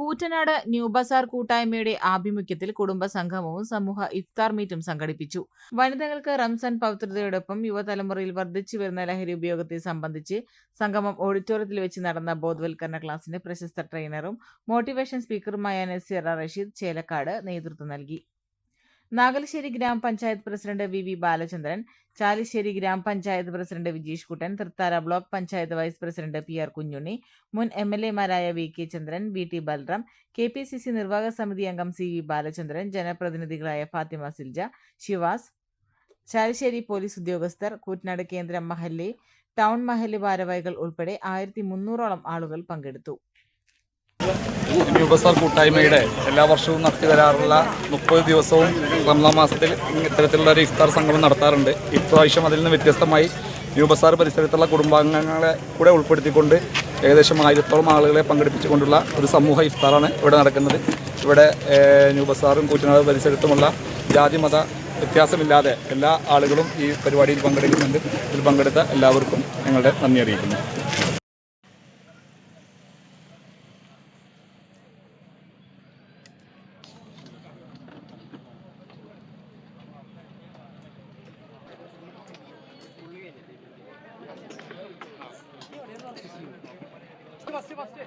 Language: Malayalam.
കൂറ്റനാട് ന്യൂ ബസാർ കൂട്ടായ്മയുടെ ആഭിമുഖ്യത്തിൽ കുടുംബ സംഗമവും സമൂഹ ഇഫ്താർ മീറ്റും സംഘടിപ്പിച്ചു. വനിതകൾക്ക് റംസാൻ പവിത്രതയോടൊപ്പം യുവതലമുറയിൽ വർദ്ധിച്ചു വരുന്ന ലഹരി ഉപയോഗത്തെ സംബന്ധിച്ച് സംഗമം ഓഡിറ്റോറിയത്തിൽ വെച്ച് നടന്ന ബോധവൽക്കരണ ക്ലാസിന് പ്രശസ്ത ട്രെയിനറും മോട്ടിവേഷൻ സ്പീക്കറുമായ നസീറ റഷീദ് ചേലക്കാട് നേതൃത്വം നൽകി. Nagalassery grama panchayat president V V Balachandran Chalissery grama panchayat president Vijeesh Kuttan Thrithala block panchayat vice president P R Kunhunni മുൻ M L എമാരായ V K Chandran V T Balram K P C C നിർവാഹക സമിതി അംഗം സി വി ബാലചന്ദ്രൻ ജനപ്രതിനിധികളായ ഫാത്തിമ സിൽജ ശിവാസ് ചാലിശ്ശേരി പോലീസ് ഉദ്യോഗസ്ഥർ കൂറ്റനാട് കേന്ദ്ര മഹല്ലി ടൗൺ മഹല്ലി ഭാരവാഹികൾ ഉൾപ്പെടെ ആയിരത്തി മുന്നൂറോളം ആളുകൾ പങ്കെടുത്തു. ന്യൂ ബസാർ കൂട്ടായ്മയുടെ എല്ലാ വർഷവും നടത്തി വരാറുള്ള മുപ്പത് ദിവസവും റംസാൻ മാസത്തിൽ ഇത്തരത്തിലുള്ള ഒരു ഇഫ്താർ സംഗമം നടത്താറുണ്ട്. ഇപ്രാവശ്യം അതിൽ നിന്ന് വ്യത്യസ്തമായി ന്യൂ ബസാർ പരിസരത്തുള്ള കുടുംബാംഗങ്ങളെ കൂടെ ഉൾപ്പെടുത്തിക്കൊണ്ട് ഏകദേശം ആയിരത്തോളം ആളുകളെ പങ്കെടുപ്പിച്ചുകൊണ്ടുള്ള ഒരു സമൂഹ ഇഫ്താറാണ് ഇവിടെ നടക്കുന്നത്. ഇവിടെ ന്യൂബസാറും ന്യൂ ബസാറും കൂറ്റനാട് പരിസരത്തുമുള്ള ജാതി മത വ്യത്യാസമില്ലാതെ എല്ലാ ആളുകളും ഈ പരിപാടിയിൽ പങ്കെടുക്കുന്നുണ്ട്. ഇതിൽ പങ്കെടുത്ത എല്ലാവർക്കും ഞങ്ങളുടെ നന്ദി അറിയിക്കുന്നു. してますして。